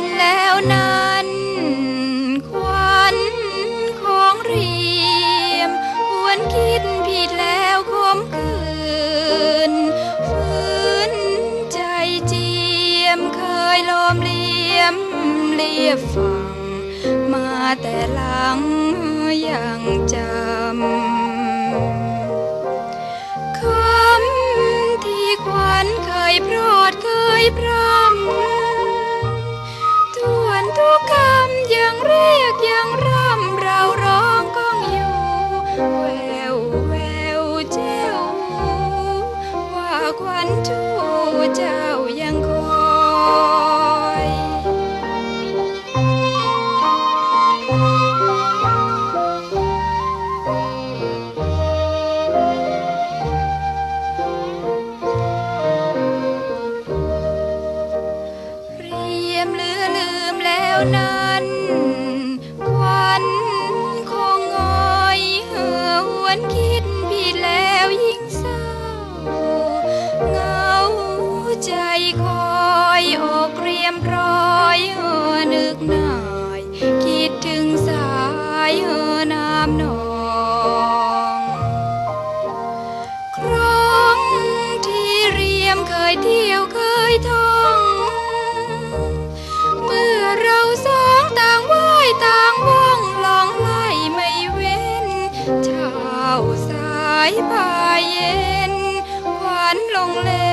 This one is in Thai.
นแล้วนั้นควันของเรียมหวนคิดผิดแล้วคมคืนฝืนใจเจียมเคยลมเลียมเลียบฟัง มาแต่หลังยังจำคำที่ขวัญเคยโปรดเคยพร่ำ ขวัญชูเจ้ายังคอ มพรอยนึกหน่าย คิดถึงสายน้ำนองครั้งที่เรียมเคยเที่ยวเคยท่อง เมื่อเราสองต่างว่ายต่างว่องลองไล่ไม่เว้นเช้าสายพายเย็น ควันลงเล่